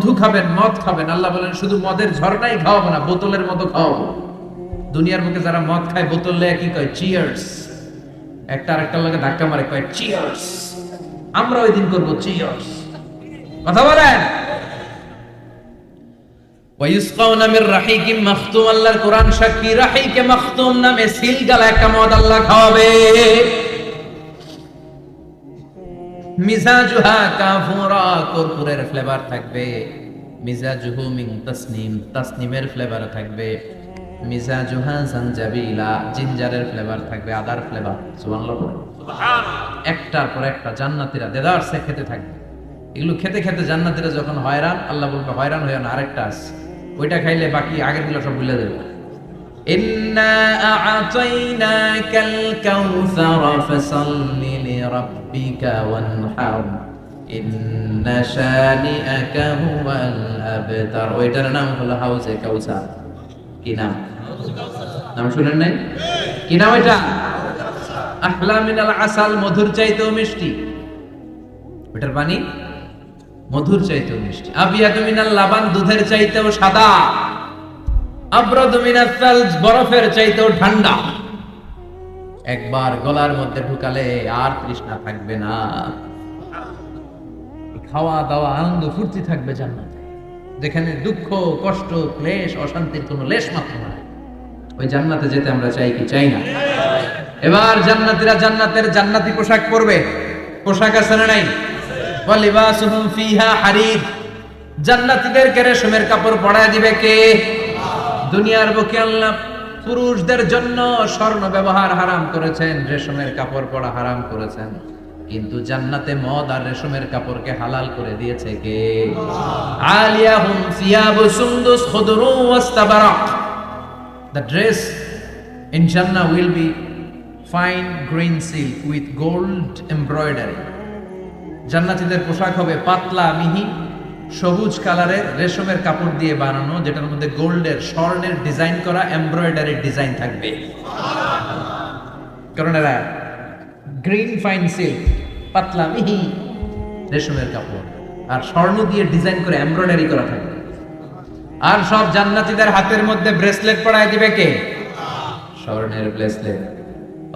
মধু খাবেন, মদ খাবেন। আল্লাহ বলেন, শুধু মদের ঝর্ণাই খাওয়াবো না, বোতলের মতো খাওয়াবো। দুনিয়ার বুকে যারা মদ খায়, বোতল লেয়া কি কয়? চিয়ার্স একটা আরেকটার লগে ধাক্কা মারে, কয় চিয়ার্স আমরা ওই দিন করব চিয়ার্স কথা বলেন? ওয়ায়ুসকাউনা মির রাহিকিম মাখতুম, আল্লাহর কোরআন সাক্ষী, রাহিকে মাখতুম নামে সিল একটা মদ আল্লাহ খাওয়াবে। মিজাজুহা কাফুরা কর্পূরের ফ্লেভার থাকবে। মিজাজুহু মিন তাসনিম তাসনিমের ফ্লেভার থাকবে। মিজাজুহা জানজাবিলা জিঞ্জারের ফ্লেভার থাকবে আদার ফ্লেভার সুবহানাল্লাহ একটার পর একটা জান্নাতীরা দেদার সে খেতে থাকবে। এগুলো খেতে খেতে জান্নাতীরা যখন হয়রান আল্লাহ বলবে হয়রান হয়ে না আরেকটা আছে। ওইটা খাইলে বাকি আগেরগুলো সব ভুলে দেবে إنا أعطيناك الكوثر فصل لربك وانحر إن شانئك هو الأبتر ওইটার নাম হলো হাউজে কাউসার কি নাম নাম শুনেন নাই কি নাম এটা আহলা মিনাল আসাল মধুর চাইতেও মিষ্টি ওটার পানি মধুর চাইতেও মিষ্টি আবিয়াতু মিনাল লাবান দুধের চাইতেও সাদা আব্রাদু মিনাস সালজ বরফের চাইতেও ঠান্ডা। একবার গলার মধ্যে ঢুকালে আর তৃষ্ণা থাকবে না। খাওয়া দাওয়া আনন্দ, ফুর্তি থাকবে জান্নাতে। যেখানে দুঃখ, কষ্ট, ক্লেশ, অশান্তির কোনো লেশ মাত্র নাই। ওই জান্নাতে যেতে আমরা চাই কি? চাই না। এবার জান্নাতীরা জান্নাতের জান্নাতি পোশাক পরবে। পোশাক আছে না নাই? ওয়ালিবাসুহুম ফিহা হারির। জান্নাতীদেরকে রেশমের কাপড় পরায় দিবে কে? দুনিয়ার বুকে আল্লাহ পুরুষদের জন্য স্বর্ণ ব্যবহার হারাম করেছেন, রেশমের কাপড় পরা হারাম করেছেন। কিন্তু জান্নাতে মদ আর রেশমের কাপড়কে হালাল করে দিয়েছে কে? আলিয়াহুম সিয়াবু সুন্দুস খুদরু ওয়াস্তাবারাক The dress in Jannah will be fine green silk with gold embroidery. জান্নাতীদের পোশাক হবে পাতলা, মিহি। সবুজ কালারের রেশমের কাপড় দিয়ে বানানো, যেটার মধ্যে গোল্ডের, স্বর্ণের ডিজাইন করা, এমব্রয়ডারির ডিজাইন থাকবে। কারণ এরা গ্রিন ফাইন সিল্ক, পাতলা, মিহি রেশমের কাপড়। আর স্বর্ণ দিয়ে ডিজাইন করে এমব্রয়ডারি করা থাকবে। আর সব জান্নাতীদের হাতের মধ্যে ব্রেসলেট পরায় দিবে কে? স্বর্ণের ব্রেসলেট।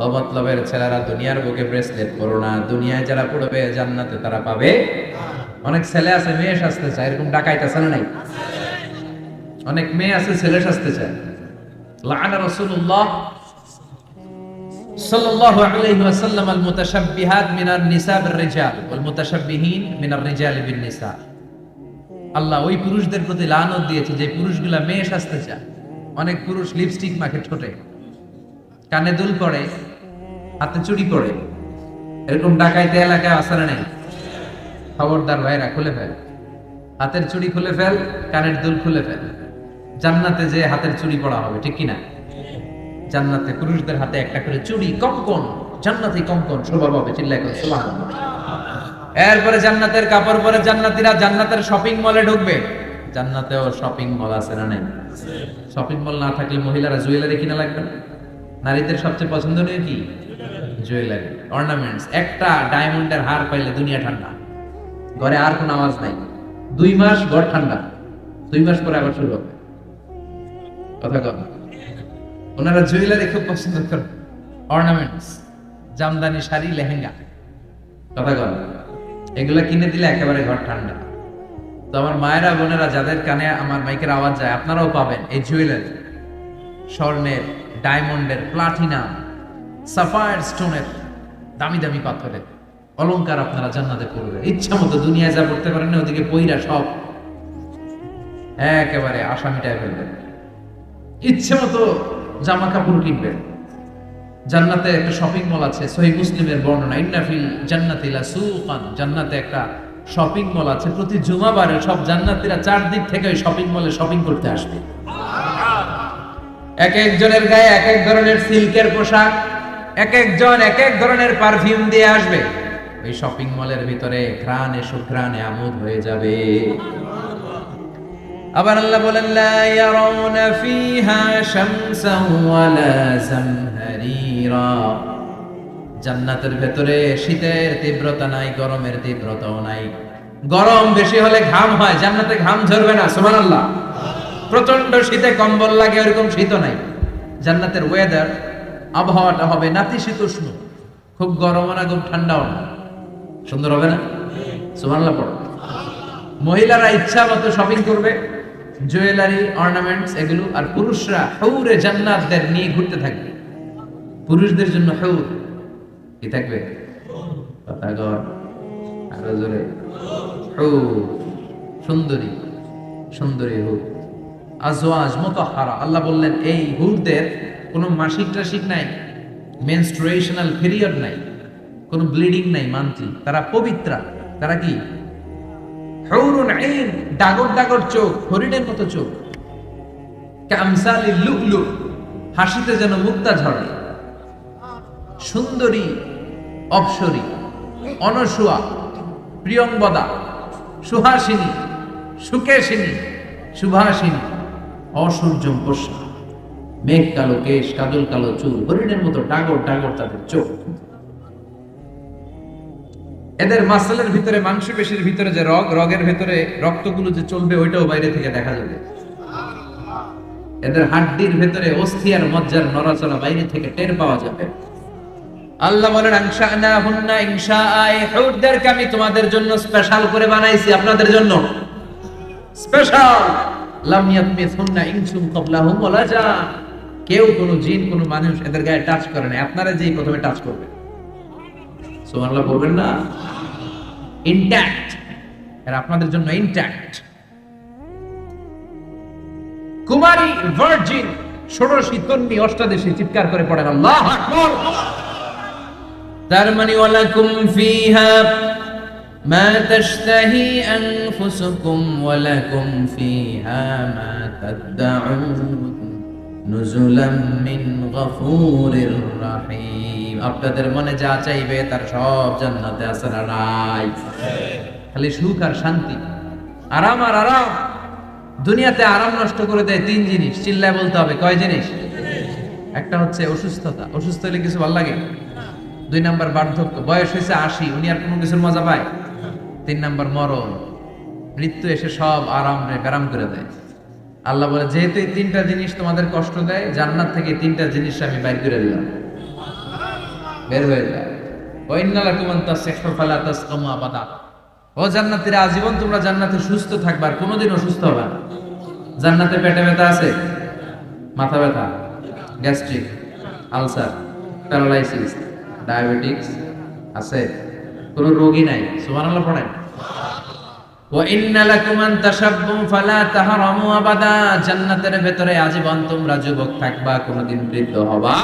অমতলবের ছেলেরা দুনিয়ার বুকে ব্রেসলেট পরো না। দুনিয়ায় যারা পড়বে জান্নাতে তারা পাবে অনেক ছেলে আছে, মেয়ে সাজতে চায়, এরকম ডাকাইতেছে না নাই? অনেক মেয়ে আছে, ছেলে সাজতে চায়। রাসূলুল্লাহ সাল্লাল্লাহু আলাইহি ওয়াসাল্লাম আল মুতাশাব্বিহাত নিসা রিজাল ওয়াল মুতাশাব্বিহিন মিনার রিজাল নিসা আল্লাহ ওই পুরুষদের প্রতি লানত দিয়েছে যে পুরুষগুলা মেয়ে সাজতে চায়। অনেক পুরুষ লিপস্টিক মাখে ঠোঁটে কানে দুল পড়ে, হাতে চুড়ি পড়ে। এরকম ডাকাইতে এলাকায় আসারে নেই? খবরদার ভাইরা খুলে ফেল। হাতের চুড়ি খুলে ফেল, কানের দুল খুলে ফেল। জান্নাতে যে হাতের চুড়ি পড়া হবে, ঠিক কিনা? জান্নাতে পুরুষদের হাতে একটা করে চুড়ি, কঙ্কন, জান্নাতি কঙ্কন শোভা পাবে চিল্লাই করে, সুবহানাল্লাহ। এরপরে জান্নাতের কাপড় পরে জান্নাতীরা জান্নাতের শপিং মলে ঢুকবে। জান্নাতেও শপিং মল আছে না নেই? শপিং মল না থাকলে মহিলারা জুয়েলারি কিনা লাগবে না? নারীদের সবচেয়ে পছন্দ পছন্দনীয় কি? জুয়েলারি অর্নামেন্টস একটা ডায়মন্ডের হার পাইলে দুনিয়া ঠান্ডা। ঘরে আর কোনো আওয়াজ নাই। দুই মাস ঘর ঠান্ডা। দুই মাস পরে আবার শুরু হবে। কথা কন ওনারা জুয়েলারি খুব পছন্দ করেন। অর্নামেন্টস জামদানি শাড়ি, লেহেঙ্গা। কথা কন এগুলা কিনে দিলে একেবারে ঘর ঠান্ডা। তো আমার মায়েরা, বোনেরা যাদের কানে আমার মাইকের আওয়াজ যায়, আপনারাও পাবেন এই জুয়েলারি। স্বর্ণের, ডায়মন্ডের, প্লাটিনাম, সাফায়ার স্টোনের দামি দামি পাথরের। অলংকার আপনারা জান্নাতে পড়বে। ইচ্ছা মতো দুনিয়ায় যা পড়তে পারেন না, ওদিকে পইরা সব একেবারে আসামিটায় ফেলবেন ইচ্ছে মতো জামা কাপড় কিনবেন। জান্নাতে একটা শপিং মল আছে, সহি মুসলিমের বর্ণনা ইন্নাফিল জান্নাতিলা সুকান জান্নাতে একটা শপিং মল আছে, প্রতি জুমাবারে সব জান্নাতীরা চারদিক থেকে ওই শপিং মলে শপিং করতে আসবে। এক একজনের গায়ে এক এক ধরনের সিল্কের পোশাক, এক একজন এক এক ধরনের পারফিউম দিয়ে আসবে। ওই শপিং মলের ভিতরে ঘ্রাণে সুঘ্রাণে আমোদ হয়ে যাবে। আবার আল্লাহ বলেন, লা ইয়ারাউনা ফিহা জান্নাতের ভেতরে শীতের তীব্রতা নাই, গরমের তীব্রতাও নাই। গরম বেশি হলে ঘাম হয়, জান্নাতে ঘাম ঝরবে না, সুবহানাল্লাহ। প্রচণ্ড শীতে কম্বল লাগে, ওরকম শীত নাই। জান্নাতের ওয়েদার আবহাওয়াটা হবে নাতিশীতোষ্ণ। খুব গরম না খুব ঠান্ডাও না। সুন্দর হবে না? সুবহানাল্লাহ পড়ো। মহিলারা ইচ্ছা মতো শপিং করবে জুয়েলারি অর্নামেন্টস এগুলো, আর পুরুষরা হৌরে জান্নাতদের নিয়ে ঘুরতে থাকবে। পুরুষদের জন্য হৌর কি থাকবে? আরও জোরে। হৌর, সুন্দরী সুন্দরী হুর। আজওয়াজ মুতাহহারা আল্লাহ বললেন, এই হুরদের কোনো মাসিক টাসিক নাই মেনস্ট্রুয়েশনাল পিরিয়ড নাই। কোনো ব্লিডিং নাই মান্থলি তারা পবিত্রা। তারা কি? ডাগর ডাগর চোখ, হরিণের মতো চোখ। কামসালি লুকলু, হাসিতে যেন মুক্তা ঝরে। সুন্দরী, অপসরী, অনসুয়া প্রিয়ঙ্বদা সুহাসিনী, সুকেশিনী, সুভাসিনী অসূর্য মেঘ কালো কেশ, কাজল কালো চুল, হরিণের মতো ডাগর ডাগর তাদের চোখ। এদের মাসেলের ভিতরে, মাংসপেশির ভিতরে যে রগ, রগের ভিতরে রক্তগুলো যে চলবে, ওইটাও বাইরে থেকে দেখা যাবে। এদের হাড্ডির ভেতরে অস্থি আর মজ্জার নড়াচড়া বাইরে থেকে টের পাওয়া যাবে। আল্লাহ বলেন হুন্না হুরদেরকে আমি তোমাদের জন্য স্পেশাল করে বানাইছি, আপনাদের জন্য। স্পেশাল লাম ইনসুম কেউ কোন জিন, কোন মানুষ এদের গায়ে টাচ করে না। আপনারা যেই প্রথমে টাচ করবে সুবহানাল্লাহ বলবেন না? ইনট্যাক্ট এর আপনাদের জন্য ইনট্যাক্ট কুমারী ভার্জিন ষোড়শী তন্নি অষ্টাদশী চিৎকার করে পড়েন আল্লাহ আকবার তার মানে ওয়ালাকুম ফিহা ما تشتهي أنفسكم ولكم فيها ما تدعون আপনাদের মনে যা চাইবে তার সব জান্নাতে আছে নাই? খালি সুখ আর শান্তি। আরাম আর আরাম। দুনিয়াতে আরাম নষ্ট করে দেয় তিন জিনিস। চিল্লায় বলতে হবে, কয় জিনিস? একটা হচ্ছে অসুস্থতা। অসুস্থ হলে কিছু ভালো লাগে? দুই নাম্বার বার্ধক্য। বয়স হয়েছে আশি, উনি আর কোনো কিছুর মজা পায়? তিন নাম্বার মরণ। মৃত্যু এসে সব আরাম ব্যারাম করে দেয়। আল্লাহ বলে, যেহেতু এই তিনটা জিনিস তোমাদের কষ্ট দেয়, জান্নাত থেকে তিনটা জিনিস আমি বাইর করে দিলাম। বের হয়ে যায় ও জান্নাতীরা, আজীবন তোমরা জান্নাতে সুস্থ থাকবা, আর কোনোদিন অসুস্থ হবে পেটে ব্যথা আছে? মাথা ব্যথা, গ্যাস্ট্রিক, আলসার, প্যারালাইসিস আছে, কোনো রোগী নাই। সুবহানাল্লাহ পড়েন। জান্নাতের ভেতরে আজীবন তোমরা যুবক থাকবা বৃদ্ধ হবা।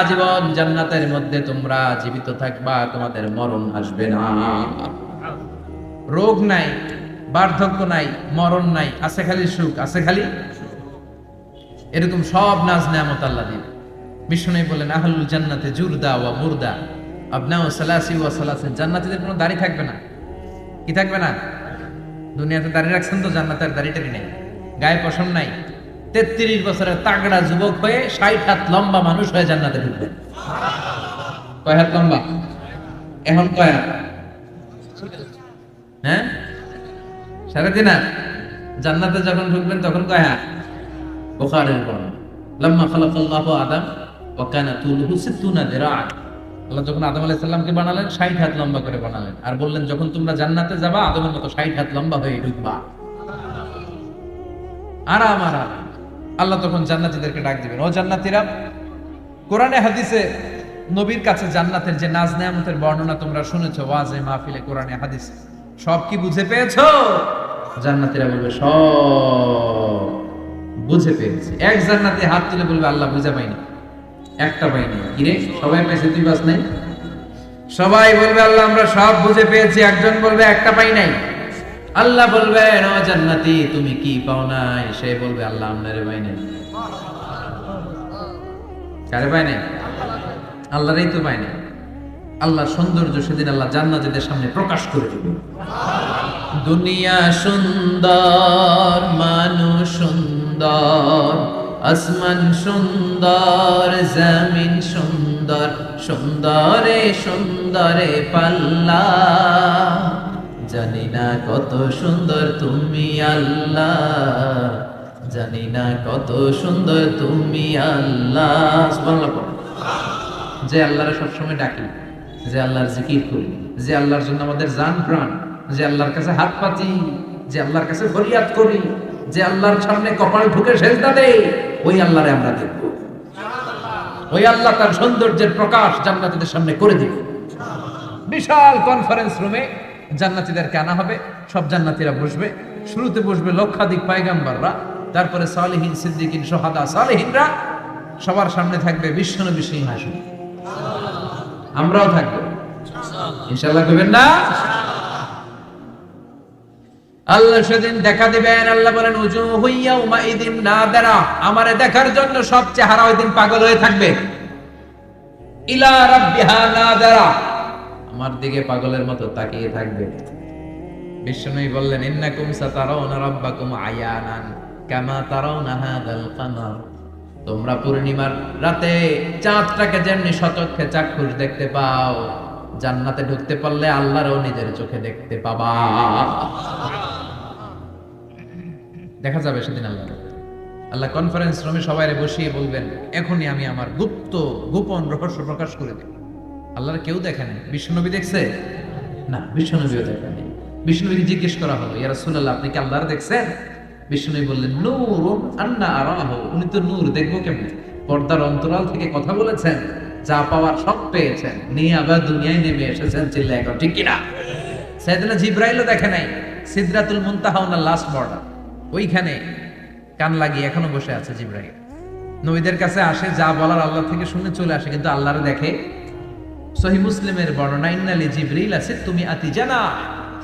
আজীবন জান্নাতের মধ্যে তোমরা জীবিত থাকবা, তোমাদের মরণ আসবে না। রোগ নাই, বার্ধক্য নাই, মরণ নাই, আছে খালি সুখ, আছে খালি এরকম সব নাজ নেয় মতাল্লা দিন বিষ্ণু বলেন আহলুল জান্নাতে জুরদা ওয়া মুরদা। আপনা ও সালাসি ওয়া সালাসিন। জান্নাতীদের কোনো দাড়ি থাকবে না। কি থাকবে না? দুনিয়াতে দাড়ি রাখছেন তো জান্নাতের দাড়ি টাড়ি নেই। গায়ে পশম নাই। তেত্রিশ বছরের তাগড়া যুবক হয়ে ষাট হাত লম্বা মানুষ হয়ে জান্নাতে ঢুকবে। কয় হাত লম্বা? এখন কয় হাত? হ্যাঁ? সাড়ে তিন জান্নাতে যখন ঢুকবেন তখন কয় হাত? বুখারীর বর্ণনা। লাম্মা খালাকাল্লাহু আদম ওয়া কানা তুলুহু সিত্তুনা দিরাআন আল্লাহ যখন আদম আলাইহিস সালামকে বানালেন 60 হাত লম্বা করে বানালেন। আর বললেন, যখন তোমরা জান্নাতে যাবা, আদমের মতো 60 হাত লম্বা হয়ে ঢুকবা। আরাম আরাম। আল্লাহ তখন জান্নাতীদেরকে ডাক দিবেন, ও জান্নাতীরা, কোরআনে, হাদিসে, নবীর কাছে জান্নাতের যে নাজ নেয়ামতের বর্ণনা তোমরা শুনেছো, ওয়াজে মাহফিলে কোরআনে, হাদিসে, সব কি বুঝে পেয়েছ? জান্নাতীরা বলবে, সব বুঝে পেয়েছি। এক জান্নাতে হাত তুলে বলবে, আল্লাহ বুঝে পাইনি। একটা পাইনি কিরে সবাই পেয়েছে তুই বাস নাই? সবাই বলবে, আল্লাহ, আমরা সব বুঝে পেয়েছি। একজন বলবে, একটা পাই নাই। আল্লাহ বলবে জান্নাতি, তুমি কি পাও নাই? সে বলবে, আল্লাহ আপনারে পাই নাই। কারে পাই নাই? আল্লাহরই তো পাই নাই। আল্লাহ সৌন্দর্য সেদিন আল্লাহ জান্নাতীদের সামনে প্রকাশ করে দেবে। দুনিয়া সুন্দর, মানুষ সুন্দর আসমান সুন্দর, জমিন সুন্দর, সুন্দরে সুন্দরে পাল্লা। জানি না কত সুন্দর তুমি আল্লাহ। জানি না কত সুন্দর তুমি আল্লাহ। যে আল্লাহরে সবসময় ডাকি, যে আল্লাহর জিকির করি, যে আল্লাহর জন্য আমাদের জান প্রাণ, যে আল্লাহর কাছে হাত পাতি, যে আল্লাহর কাছে ফরিয়াদ করি যে আল্লাহর সামনে কপাল ঢুকে সেজদা দেই ওই আল্লাহরে আমরা দেখব। ওই আল্লাহ তার সৌন্দর্যের প্রকাশ জান্নাতীদের সামনে করে দিবে। বিশাল কনফারেন্স রুমে জান্নাতীদেরকে আনা হবে, সব জান্নাতীরা বসবে। শুরুতে বসবে লক্ষাধিক পায়গাম্বাররা, তারপরে সালেহীন সিদ্দিকিন, সোহাদা সালেহীনরা। সবার সামনে থাকবে বিশ্বনবী সিংহাসন। আমরাও থাকব। ইনশাল্লাহ করবেন না? আল্লাহ সেদিন দেখা দিবেন আল্লাহ বলেন উজু হইয়া উমা ইদিন না দেরা আমারে দেখার জন্য সব চেহারা ওই দিন পাগল হয়ে থাকবে। ইলা রাব্বিহা না দেরা আমার দিকে পাগলের মতো তাকিয়ে থাকবে। বললেন, ইন্নাকুম রাব্বাকুম আয়ানান কামা হাদাল তোমরা পূর্ণিমার রাতে চাঁদটাকে যেমনি সচক্ষে চাক্ষুষ দেখতে পাও, জান্নাতে ঢুকতে পারলে আল্লাহরও নিজের চোখে দেখতে পাবা। দেখা যাবে সেদিন আল্লাহ। আল্লাহ কনফারেন্স রুমে সবাই বসিয়ে বলবেন, এখনই আমি আমার গুপ্ত, গোপন রহস্য প্রকাশ করে দেব। আল্লাহর কেউ দেখে নাই। বিষ্ণুনবী দেখছে? না বিষ্ণুনবীও দেখে নাই। বিষ্ণুনবীকে জিজ্ঞেস করা হলো, ইয়া রাসূলুল্লাহ, আপনি কি আল্লাহর দেখছেন? বিষ্ণুনবী বললেন নূর আন্না আরাহ। উনি তো নূর, দেখব কেমনে? পর্দার অন্তরাল থেকে কথা বলেছেন, যা পাওয়ার সব পেয়েছেন। নিয়ে আবার দুনিয়ায় নেমে এসেছেন চিল্লা ঠিক কিনা? সাইদিনা জিব্রাইলও দেখে নাই। সিদরাতুল মুনতাহা লাস্ট বর্ডার ওইখানে কান লাগিয়ে এখনও বসে আছে জিব্রাইল। নবীদের কাছে আসে, যা বলার আল্লাহ থেকে শুনে চলে আসে, কিন্তু আল্লাহর দেখে, সহি মুসলিমের বর্ণনা, ইন্নালি জিব্রাইল আছে, তুমি আতি জানা।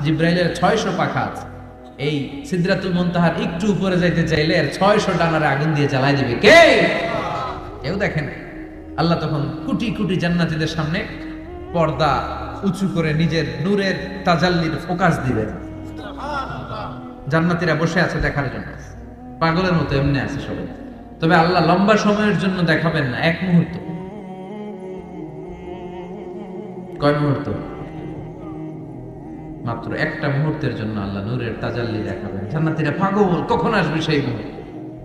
জিব্রাইলের ছয়শো পাখা আছে এই সিদরাতুল মুনতাহার একটু উপরে যাইতে চাইলে এর ছয়শো ডানারে আগুন দিয়ে জ্বালাই দিবে। কে? কেউ দেখে না আল্লাহ তখন কুটি কুটি জান্নাতীদের সামনে পর্দা উঁচু করে নিজের নূরের তাজাল্লির ফোকাস দিবেন জান্নাতীরা বসে আছে দেখার জন্য। পাগলের মতো এমনি আছে সবাই। তবে আল্লাহ লম্বা সময়ের জন্য দেখাবেন না, এক মুহূর্ত। কয় মুহূর্ত? মাত্র একটা মুহূর্তের জন্য আল্লাহ নূরের তাজাল্লি দেখাবেন। জান্নাতীরা পাগল, কখন আসবে সেই মুহূর্ত?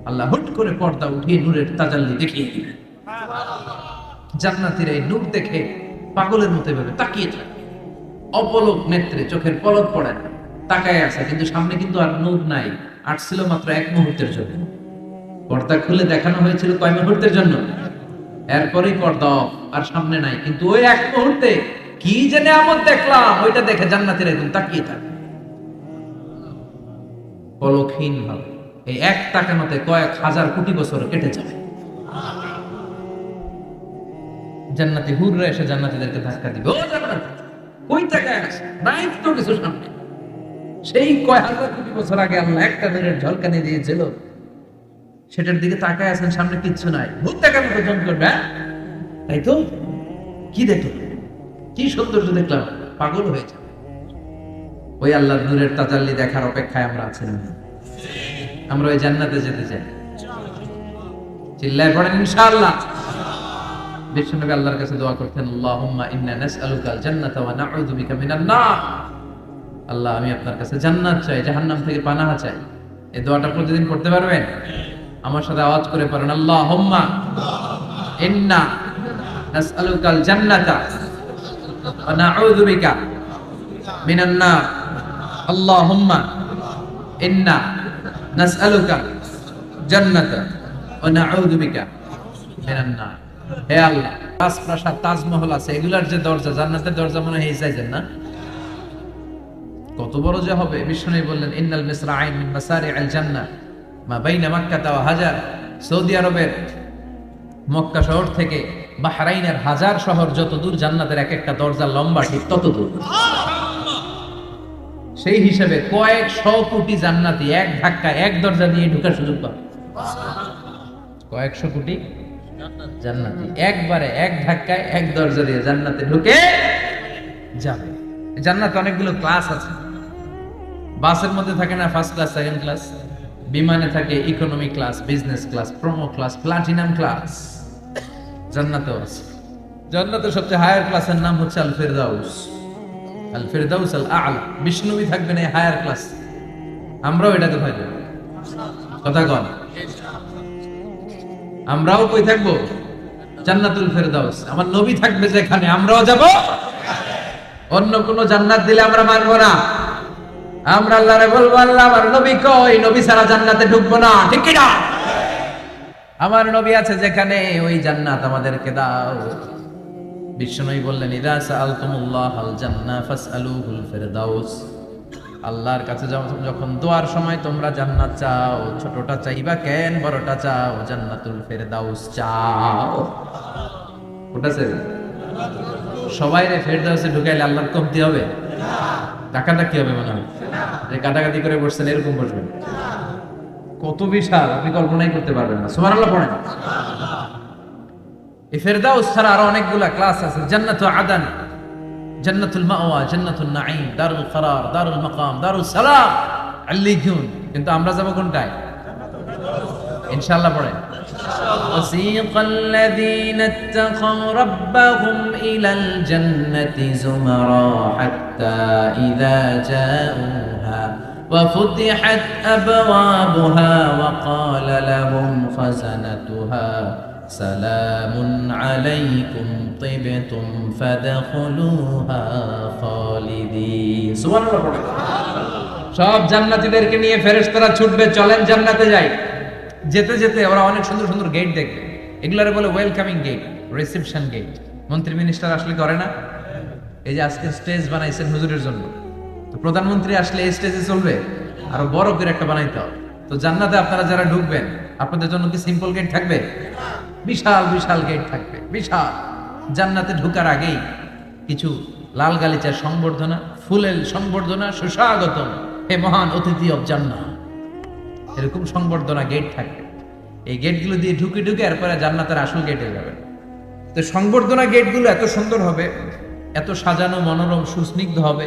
আল্লাহ হুট করে পর্দা উঠিয়ে নূরের তাজাল্লি দেখিয়ে দিবেন। জান্নাতীরা এই নূর দেখে পাগলের মতো এভাবে তাকিয়ে থাকে। অপলক নেত্রে চোখের পলক পড়ে না। তাকায় আছে কিন্তু সামনে কিন্তু আর নূর নাই। আসছিল মাত্র এক মুহূর্তের জন্য। পর্দা খুলে দেখানো হয়েছিল কয় মুহূর্তের জন্য? এরপরেই পর্দা off, আর সামনে নাই। কিন্তু ওই এক মুহূর্তে কি যে নিয়ামত দেখলাম ওইটা দেখে জান্নাতের একদম তাকিয়ে থাকে। পলকহীন ভাবে এই এক তাকানোতে কয়েক হাজার কোটি বছর কেটে যাবে জান্নাতি হুররা এসে জান্নাতীদেরকে ধাক্কা দিবে। ও জান্নাতি কই তাকায় আছে? নাই তো কিছু সামনে। সেই কয় হাজার কোটি বছর আগে আল্লাহ একটা নূরের ঝলকানি দিয়েছিল। সেটার দিকে তাকায় আছেন, সামনে কিচ্ছু নাই। ভূত দেখার মতো জন করবে হ্যাঁ? তাই তো? কি দেখো কি সৌন্দর্য দেখলাম? পাগল হয়ে যাবে। ওই আল্লাহ নূরের তাজাল্লি দেখার অপেক্ষায় আমরা আছি আমরা ওই জান্নাতে যেতে চাই। চিল্লায় পড়েন, ইনশাআল্লাহ। বিশ্বনবী আল্লাহর কাছে দোয়া করতেন, আল্লাহুম্মা ইন্না নাসআলুকাল জান্নাতা ওয়া নাউযু বিকা মিনান নার। আল্লাহ, আমি আপনার কাছে জান্নাত চাই, জাহান্নাম থেকে পানাহা চাই। এই দোয়াটা প্রতিদিন করতে পারবেন? আমার সাথে আওয়াজ করে পারেন আল্লাহুম্মা ইন্না নাসআলুকাল জান্নাতা ওয়া নাউযু বিকা মিনান নার। আল্লাহুম্মা ইন্না নাসআলুকা জান্নাতা ওয়া নাউযু বিকা মিনান নার। হে আল্লাহ তাজমহল আছে, এগুলার যে দরজা, জান্নাতের দরজা মনে হয় চাইছেন না? কত বড় যে হবে বিষ্ণু বললেন ইন্নাল মিসরা আইন মিন মাসারি আল জান্নাহ মা বাইনা মাক্কা তাওয়া হাজার। সৌদি আরবের মক্কা শহর থেকে বাহরাইনের হাজার শহর যত দূর জান্নাতের এক একটা দরজা লম্বা ঠিক তত দূর। সেই হিসেবে কয়েক শ কোটি জান্নাতি এক ধাক্কা এক দরজা দিয়ে ঢুকার সুযোগ পাবে। কয়েকশো কোটি জান্নাতি একবারে এক ধাক্কায় এক দরজা দিয়ে জান্নাতে ঢুকে যাবে। জান্নাতে অনেকগুলো ক্লাস আছে। বাসের মধ্যে থাকে না ফার্স্ট ক্লাস সেকেন্ড ক্লাস বিমানে থাকে economy class business class promo class platinum class জান্নাতেও আছে জান্নাতের সবচেয়ে হায়ার ক্লাসের নাম হচ্ছে আল ফেরদাউস। আল ফেরদাউস আল আলা। বিষ্ণুবি থাকবেন এই হায়ার ক্লাস আমরাও এটাতে থাকব। কথা কন। আমরাও কই থাকব? জান্নাতুল ফেরদাউস। আমার নবী থাকবে যেখানে, আমরাও যাব। অন্য কোন জান্নাত দিলে আমরা মানবো না। আমরা আল্লাহরে বলব, আল্লাহ, আমার নবী কই? নবী ছাড়া জান্নাতে ঢুকবো না। ঠিক কি আমার নবী আছে যেখানে ওই জান্নাত আমাদেরকে দাও। বিষ্ণুই বললেন, ইদা সাআলতুমুল্লাহ আল জান্নাহ ফাসআলুহুল ফিরদাউস। আল্লাহর কাছে যখন- দোয়ার সময় তোমরা জান্নাত চাও, ছোটটা চাইবা কেন, বড়টা চাও, জান্নাতুল ফেরদাউস চাও। ওটা সবাই রে ফেরদাউসে ঢুকাইলে আল্লাহর কমতি হবে? টাকাটা কি হবে মনে হয়? যে কাটাকাটি করে বসছেন, এরকম বসবেন। কত বিশাল, আপনি কল্পনাই করতে পারবেন না। সুবহানাল্লাহ পড়েন। এই ফেরদাউস ছাড়া আরও অনেকগুলা ক্লাস আছে। জান্নাতু আদান, জান্নাতুল মাওয়া জান্নাতুল নাঈম, দারুল করার দারুল মাকাম, দারুল সালাম আল্লিকুন কিন্তু আমরা যাব কোনটায়? ইনশাআল্লাহ পড়েন। وسيق الذين اتقوا ربهم إلى الجنة زمرا حتى إذا جاءوها وفتحت أبوابها وقال لهم خزنتها سلام عليكم طبتم فادخلوها خالدين سبحان الله পড়েন। সব জান্নাতীদেরকে নিয়ে ফেরেশতারা ছুটবে চলেন জান্নাতে যাই যেতে যেতে ওরা অনেক সুন্দর সুন্দর গেট দেখবে এগুলারে বলে ওয়েলকামিং গেট রিসেপশন গেট মন্ত্রী মিনিস্টার আসলে করে না। এই যে আজকে স্টেজ বানাইছেন হুজুরের জন্য। তো প্রধানমন্ত্রী আসলে এই স্টেজে চলবে। আরও বড় করে একটা বানাইতে হবে। তো জান্নাতে আপনারা যারা ঢুকবেন, আপনাদের জন্য কি সিম্পল গেট থাকবে? বিশাল বিশাল গেট থাকবে। বিশাল। জান্নাতে ঢুকার আগেই কিছু লাল গালিচার সংবর্ধনা, ফুলের সংবর্ধনা সুস্বাগতম। হে মহান অতিথি অব জান্নাত এরকম সংবর্ধনা গেট থাকবে। এই গেটগুলো দিয়ে ঢুকে ঢুকে এরপরে জান্নাতের আসল গেটে যাবে। তো সংবর্ধনা গেটগুলো এত সুন্দর হবে, এত সাজানো মনোরম সুস্নিগ্ধ হবে,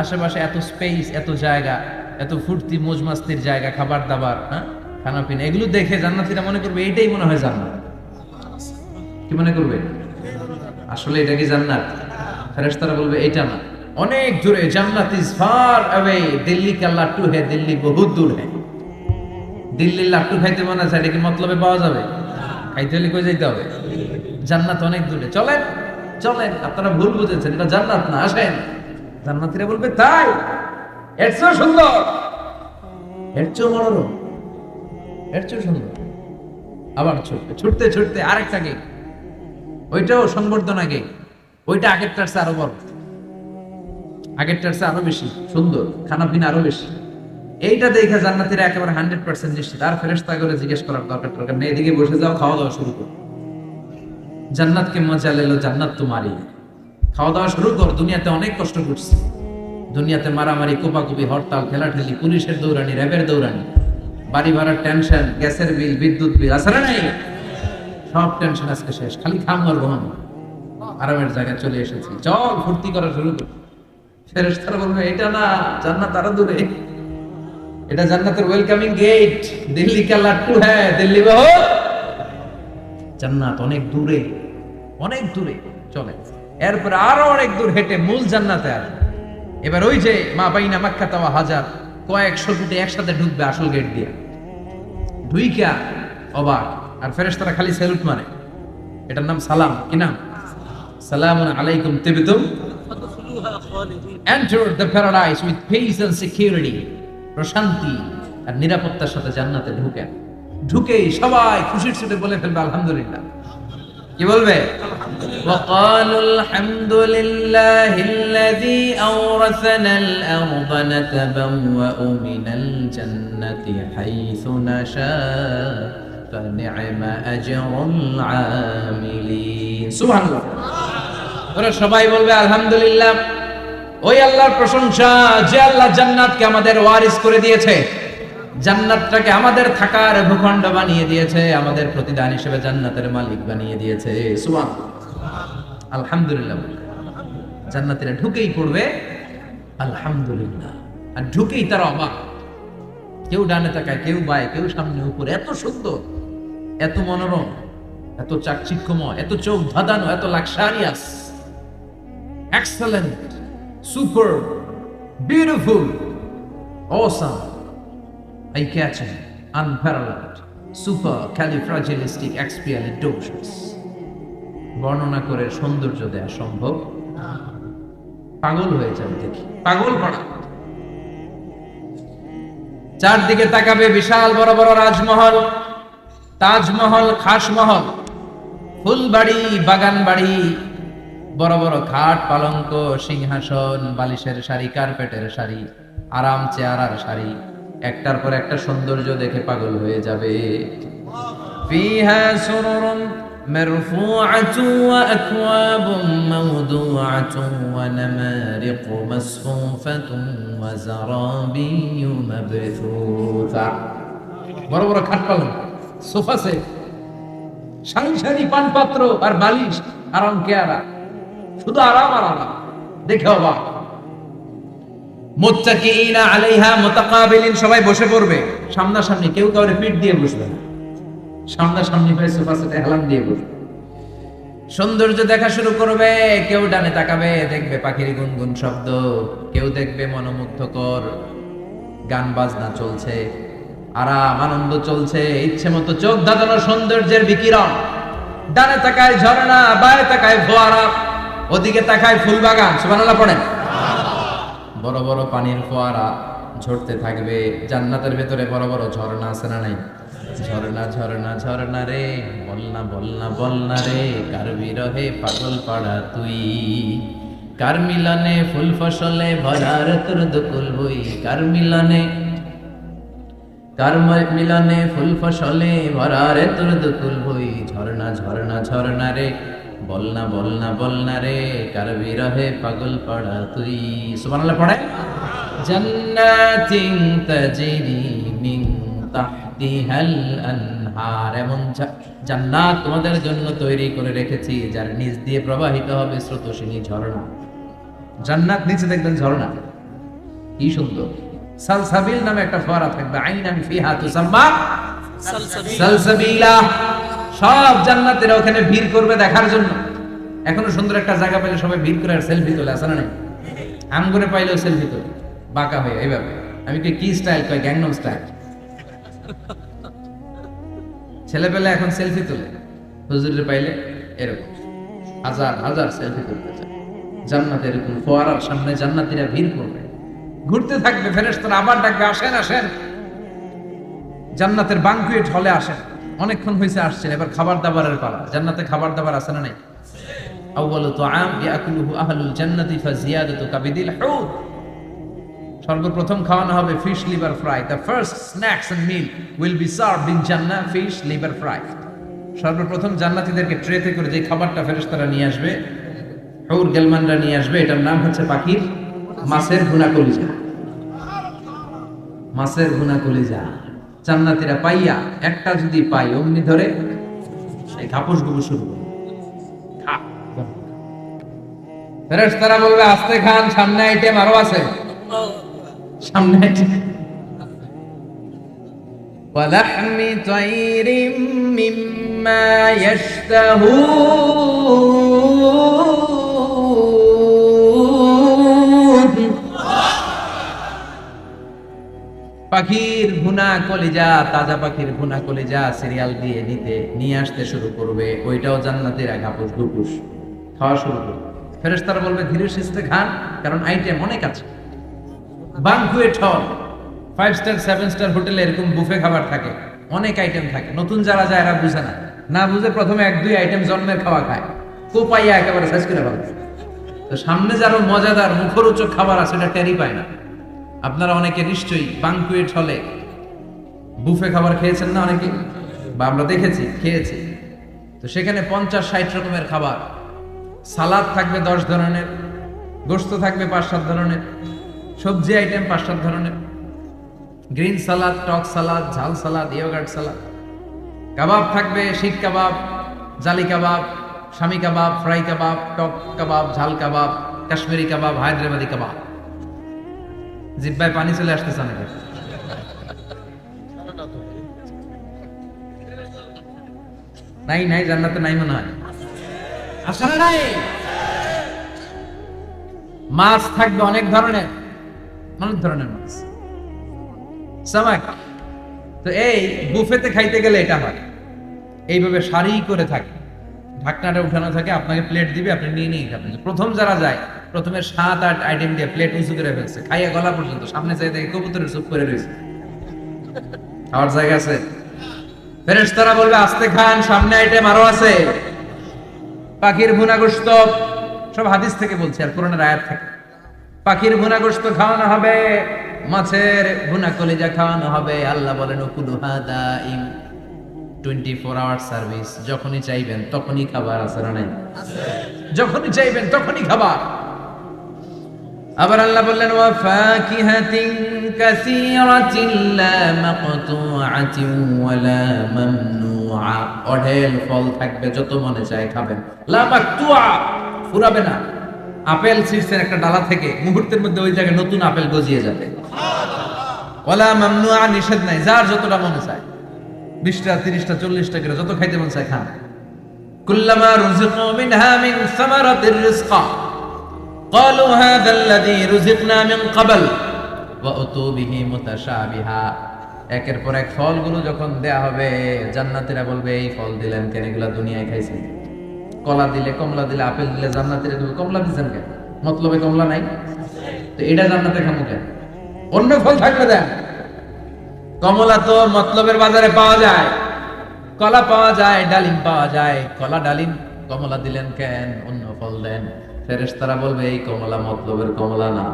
আশেপাশে এত স্পেস এত জায়গা, এত ফুর্তি মোজমাস্তির জায়গা খাবার দাবার হ্যাঁ? খানা পিনা এগুলো দেখে জান্নাতিরা মনে করবে এইটাই মনে হয় জান্নাত। কি মনে করবে? আসলে এটা কি জান্নাত? ফেরেশতারা বলবে এটা না। অনেক দূরে জান্নাত ইজ ফার অ্যাওয়ে দিল্লি কা টু হে, দিল্লি বহুত দূর হে। দিল্লির লাট্টু খাইতে মনে আছে, এটা কি মতলবে পাওয়া যাবে? খাইতে হলে কই যাইতে হবে? জান্নাত অনেক দূরে। চলেন চলেন, আপনারা ভুল বুঝেছেন, এটা জান্নাত না, আসেন। জান্নাতীরা বলবে, তাই, এর সুন্দর। এর চেয়েও মনোরম। এর সুন্দর। আবার ছুটতে ছুটতে ছুটতে আরেকটা গেট ওইটাও সংবর্ধনা গেট ওইটা আগেরটার চেয়ে আরও বড়। আগেরটার চেয়ে আরও বেশি সুন্দর খানা পিনা আরও বেশি। এইটা দেখে জান্নাতিরা একেবারে হান্ড্রেড পার্সেন্ট নিশ্চিত। আর ফেরেস্তা করে জিজ্ঞেস করার দরকার দরকার নেই। এদিকে বসে যাও খাওয়া দাওয়া শুরু করো। জান্নাতকে মজা লেলো জান্নাত তোমারই খাওয়া দাওয়া শুরু কর, দুনিয়াতে অনেক কষ্ট করছি। দুনিয়াতে মারামারি, কোপাকুপি, হরতাল, ঠেলাঠেলি, পুলিশের দৌড়ানি, র্যাবের দৌড়ানি, বাড়ি ভাড়ার টেনশন, গ্যাসের বিল, বিদ্যুৎ বিল আসলে নাই? সব টেনশন আজকে শেষ। খালি খাম আর ঘুম। আরামের জায়গায় চলে এসেছি। চল ফুর্তি করা শুরু করি। ফেরেশতারা বলবে, এটা না, জান্নাত আরও দূরে। এটা জান্নাতের ওয়েলকামিং গেট দিল্লি কা লাট্টু হ্যাঁ দিল্লি বহু জান্নাত অনেক দূরে অনেক দূরে চলে। এরপর আরও অনেক দূর হেঁটে মূল জান্নাতে আসবে। এবার ওই যে মা বাইনা মাক্কা তাওয়া হাজার, কয়েকশো ফুটে একসাথে ঢুকবে আসল গেট দিয়ে। ঢুইকা অবাক, আর ফেরেশতারা খালি স্যালুট মারে। এটার নাম সালাম, কি নাম? সালাম আলাইকুম তিবতুম। Enter the paradise with peace and security. প্রশান্তি আর নিরাপত্তার সাথে জান্নাতে ঢুকেন ঢুকেই সবাই খুশির সাথে বলে ফেলবে আলহামদুলিল্লাহ কি বলবে وقالوا الحمد لله الذي أورثنا الأرض نتبوأ من الجنة حيث نشاء فنعم أجر العاملين سبحان الله ওরা সবাই বলবে আলহামদুলিল্লাহ ওই আল্লাহর প্রশংসা, যে আল্লাহ জান্নাতকে আমাদের ওয়ারিস করে দিয়েছে, জান্নাতটাকে আমাদের থাকার ভূখণ্ড বানিয়ে দিয়েছে, আমাদের প্রতিদান হিসেবে জান্নাতের মালিক বানিয়ে দিয়েছে। সুবহান আলহামদুলিল্লাহ জান্নাতীরা ঢুকেই পড়বে, আলহামদুলিল্লাহ। আর ঢুকেই তারা অবাক। কেউ ডানে তাকায়, কেউ বায়, কেউ সামনে উপরে। এত সুন্দর, এত মনোরম, এত চাকচিক্যময়, এত চোখ ধাঁধানো এত luxurious. Excellent super beautiful awesome. Eye catching? Unparalleled, super califragilistic expialidocious বর্ণনা করে সৌন্দর্য দেয়া সম্ভব। পাগল হয়ে যাবে দেখি। পাগল করা। চারদিকে তাকাবে বিশাল বড় বড় রাজমহল, তাজমহল, খাসমহল। ফুলবাড়ি বাগান বাড়ি বড় বড় খাট পালঙ্ক সিংহাসন বালিশের শাড়ি কার্পেটের শাড়ি আরাম চেয়ারার শাড়ি একটার পর একটা সৌন্দর্য দেখে পাগল হয়ে যাবে فيها سرر مرفوعة وأكواب موضوعة ونمارق مصفوفة وزرابي مبثوثة বড় বড় খাট পালঙ্ক সোফা সেট সারি সারি পানপাত্র আর বালিশ আরাম কেয়ারা শুধু আরাম আর আরাম। দেখে অবাক। সবাই বসে পড়বে। সামনাসামনি কেউ কাউরে পিঠ দিয়ে বসবে না। সামনাসামনি সোফা সেটে হেলান দিয়ে বসবে। সৌন্দর্য দেখা শুরু করবে, কেউ ডানে তাকাবে, দেখবে পাখির গুনগুন শব্দ, কেউ দেখবে মনোমুগ্ধকর গান বাজনা চলছে, আরাম, আনন্দ চলছে, ইচ্ছে মতো চোখ ধাঁধানো সৌন্দর্যের বিকিরণ। ডানে তাকায় ঝর্ণা, বায়ে তাকায় ফোয়ারা। ওদিকে তাকায় ফুল বাগান সুবহানাল্লাহ পড়েন। বড় বড় পানির ফোয়ারা ঝরতে থাকবে, জান্নাতের ভেতরে বড় বড় ঝর্ণা আছে না নাই? ঝর্ণা ঝর্ণা ঝর্ণা রে, বলনা বলনা বলনা রে, কার বিরহে পাগল পাড়া তুই? কার মিলনে ফুল ফসলে ভরার তোর দুকুল বই? কার মিলনে কার মিলনে ফুল ফসলে ভরারে তোর দুকুল বই? ঝর্ণা ঝর্ণা ঝর্ণা রে বলনা বলনা বলনা রে, কার বিরহে পাগল পড়া তুই? সুবহানাল্লাহ পড়ে। জান্নাতিন তাজরি মিন তাহতিহাল আনহার। এমন জান্নাত তোমাদের জন্য তৈরি করে রেখেছি, যার নিচ দিয়ে প্রবাহিত হবে স্রোতস্বিনী ঝর্ণা। জান্নাত নিচে দেখবেন ঝর্ণা। কি সুন্দর। সালসাবিল নামে একটা ফোয়ারা থাকবে। আইনান ফিহা তুসাম্মা। সালসাবিলা। সব জান্নাতীরা ওখানে ভিড় করবে দেখার জন্য। এখনও সুন্দর একটা জায়গা পেলে সবাই ভিড় করে আর সেলফি তোলে আসে না নাই? আম করে পাইলেও সেলফি তোলে। বাঁকা হয়ে এইভাবে আমি কি কি স্টাইল কয় গ্যাংনম স্টাইল ছেলে পেলে এখন সেলফি তোলে। হুজুরে পাইলে এরকম। হাজার হাজার সেলফি তুলতে চায়। জান্নাতে এরকম ফোয়ারার সামনে জান্নাতীরা ভিড় করবে। ঘুরতে থাকবে, ফেরেশতারা আবার ডাকবে, আসেন আসেন। জান্নাতের বাংকুয়েট হলে আসেন। অনেকক্ষণ হয়েছে, আসছেন। এবার খাবার দাবারের পালা। জান্নাতে খাবার দাবার আছে না নাই? আউয়ালু তুআম ইয়াকুলুহু আহলুল জান্নাতি ফাজিয়াদাতু কাবিদিল হুদ। সর্বপ্রথম খাওয়ানো হবে fish liver fry the first snacks and meal will be served in Jannah fish liver fry সর্বপ্রথম জান্নাতীদেরকে ট্রেতে করে যে খাবারটা ফেরেশতারা নিয়ে আসবে, হৌর গেলমানরা নিয়ে আসবে, এটার নাম হচ্ছে পাখির মাছের ভুনা কলিজা। মাছের ভুনা কলিজা। জান্নাতীরা পাইয়া একটা যদি পাই অমনি ধরে এই ঘাপস গুবু শুরু করবে খা। ফেরেশতারা বলবে আস্তে খান সামনে আইটেম আরো আছে সামনে আইটেম ولحم طير مما يشتهون পাখির ভুনা কলিজা, তাজা পাখির ভুনা কলিজা সিরিয়াল দিয়ে নিতে নিয়ে আসতে শুরু করবে। ওইটাও জান্নাতের এক ঘাপুস ঘুপুস খাওয়া শুরু করবে। ফেরেশতারা বলবে, ধীরে সুস্থে খান কারণ আইটেম অনেক আছে। ফাইভ স্টার সেভেন স্টার হোটেলে এরকম বুফে খাবার থাকে। অনেক আইটেম থাকে। নতুন যারা যায়, এরা বুঝে না। না বুঝে প্রথমে এক, দুই আইটেম জন্মের খাওয়া খায়। কোপাইয়া একেবারে শেষ করে ভালো তো সামনে যারও মজাদার মুখরোচক খাবার আছে এটা টেরি পায় না। আপনারা অনেকে নিশ্চয়ই বাংকুয়েট হলে বুফে খাবার খেয়েছেন না অনেকে? বা আমরা দেখেছি, খেয়েছি। তো সেখানে পঞ্চাশ, ষাট রকমের খাবার। সালাদ থাকবে দশ ধরনের, গোস্ত থাকবে পাঁচ, সাত ধরনের, সবজি আইটেম পাঁচ, সাত ধরনের। গ্রিন সালাদ, টক সালাদ, ঝাল সালাদ, ইয়োগার্ট সালাদ। কাবাব থাকবে শিক কাবাব, জালি কাবাব স্বামী কাবাব, ফ্রাই কাবাব, টক কাবাব, ঝাল কাবাব, কাশ্মীরি কাবাব, হায়দ্রাবাদি কাবাব। জিব্বায় পানি চলে আসতেছে অনেকে নাই নাই জান্নাতে নাই মনে হয়। আসলে নাই মাছ থাকবে অনেক ধরনের অনেক ধরনের মাছ। সামাক তো এই বুফেতে খাইতে গেলে এটা হয়। এইভাবে সারি করে থাকে। ঢাকনাটা উঠানো থাকে আপনাকে প্লেট দিবে আপনি নিয়ে নিয়ে খাবেন। প্রথম যারা যায় প্রথমে সাত আট আইটেম দিয়ে প্লেট উঁচু করে ফেলছে। খাইয়া গলা পর্যন্ত সামনে চাই দেখে কবুতরের চুপ করে রয়েছে। খাওয়ার জায়গা আছে? ফেরেশতারা বলবে আস্তে খান সামনে আইটেম আরও আছে। পাখির ভুনা গোশত সব হাদিস থেকে বলছি আর কোরআনের আয়াত থেকে। পাখির ভুনা গোশত খাওয়ানো হবে মাছের ভুনা কলিজা খাওয়ানো হবে। আল্লাহ বলেন উকুলুহা দাইম টোয়েন্টি ফোর আওয়ার সার্ভিস যখনই চাইবেন তখনই খাবার আছে না নাই? যখনই চাইবেন তখনই খাবার। আবার আল্লাহ বললেন, ওয়া ফাকিহাতিন কাসীরাতিন লা মাকতুআতিন ওয়া লা মামনুআ। অঢেল ফল থাকবে যত মনে চায় খাবেন। লা মাকতুআ, ফুরাবে না। আপেল ছিঁড়ছেন একটা ডালা থেকে মুহূর্তের মধ্যে ওই জায়গায় নতুন আপেল গজিয়ে যাবে। ওয়ালা মামনুআ, নিষেধ নাই, যার যতটা মনে চায়। বিশটা, তিরিশটা, চল্লিশটা করে যত খাইতে মন চায় খান। কুল্লামা রুজিকু মিনহা মিন সামারাতির রিজকা। قالوا هذا الذي رزقنا من قبل وأتوا به متشابها একের পর এক ফলগুলো যখন দেয়া হবে জান্নাতীরা বলবে এই ফল দিলেন কেন এগুলা দুনিয়ায় খাইছেন কলা দিলে কমলা দিলে আপেল দিলে জান্নাতীরা দেবে কমলা দিচ্ছেন কেন মতলবে কমলা নাই তো এটা জান্নাতে খামু কেন অন্য ফল থাকলে দেন কমলা তো মতলবের বাজারে পাওয়া যায় কলা পাওয়া যায় ডালিম পাওয়া যায় কলা ডালিম কমলা দিলেন কেন অন্য ফল দেন ফেরেশতারা বলবে, এই কমলা মতলবের কমলা না।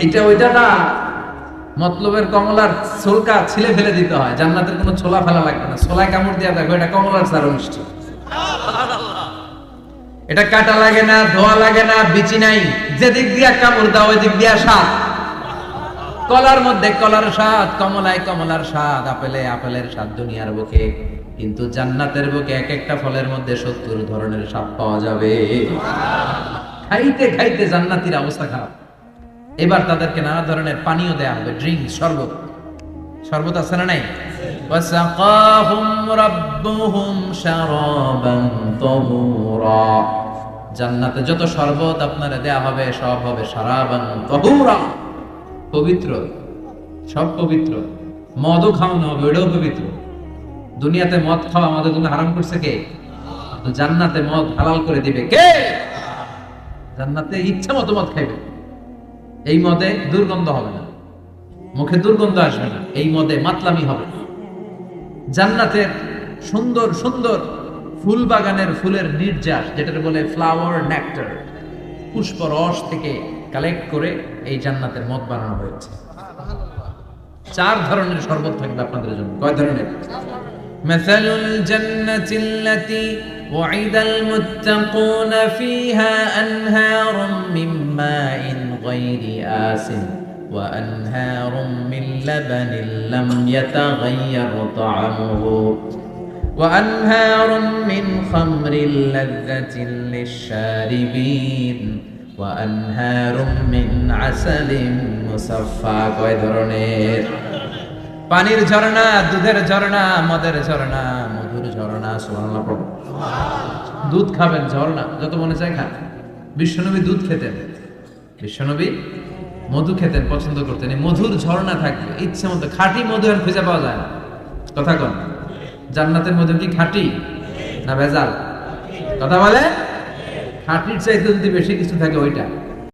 এইটা ওইটা না। মতলবের কমলার ছোলকা ছিলে ফেলে দিতে হয়। জান্নাতের কোনো ছোলা ফেলা লাগবে না। ছোলায় কামড় দিয়া দেখো এটা কমলার সার মিষ্টি এটা কাটা লাগে না, ধোয়া লাগে না, বিচি নাই। যেদিক দিয়া কামড় দাও ওই দিক দিয়া স্বাদ কলার মধ্যে কলার স্বাদ, কমলায় কমলার স্বাদ, আপেলে আপেলের স্বাদ দুনিয়ার বুকে। কিন্তু জান্নাতের বুকে এক একটা ফলের মধ্যে সত্তর ধরনের স্বাদ পাওয়া যাবে। খাইতে খাইতে জান্নাতির অবস্থা খারাপ। এবার তাদেরকে নানা ধরনের পানীয় দেয়া হবে ড্রিঙ্ক শরবত। শরবত আছে না নাই? জান্নাতে যত শরবত আপনারা দেয়া হবে, সব হবে সারাবান তহুরা। পবিত্র, সব পবিত্র। মদও খাওয়ানো হবে ওটাও পবিত্র। দুনিয়াতে মদ খাওয়া আমাদের জন্য হারাম করছে কে? জান্নাতে মদ হালাল করে দিবে কে? জান্নাতে ইচ্ছা মতো মদ খাইবে। এই মদে দুর্গন্ধ হবে না। মুখে দুর্গন্ধ আসবে না। এই মদে মাতলামি হবে জান্নাতের সুন্দর সুন্দর ফুল বাগানের ফুলের নির্যাস যেটা বলে ফ্লাওয়ার নেক্টার পুষ্প রস থেকে কালেক্ট করে এই জান্নাতের মদ বানানো হয়েছে চার ধরনের শরবত থাকবে আপনাদের জন্য কয় ধরনের مثل الجنة التي وعد المتقون فيها أنهار من ماء غير آسن وأنهار من لبن لم يتغير طعمه وأنهار من خمر لذة للشاربين কয় ধরনের? পানির ঝর্ণা, দুধের ঝর্ণা, মদের ঝর্ণা, মধুর ঝর্ণা সোনালা দুধ খাবেন, ঝর্ণা, যত মনে চায় খান। বিশ্বনবী দুধ খেতেন। বিশ্বনবী মধু খেতেন, পছন্দ করতেন। এই মধুর ঝর্ণা থাকবে, ইচ্ছে মতো খাঁটি মধু আর খুঁজে পাওয়া যায় না। কথা কন, জান্নাতের মধু কি খাঁটি না ভেজাল? কথা বলে খাঁটির চাইতে যদি বেশি কিছু থাকে ওইটা।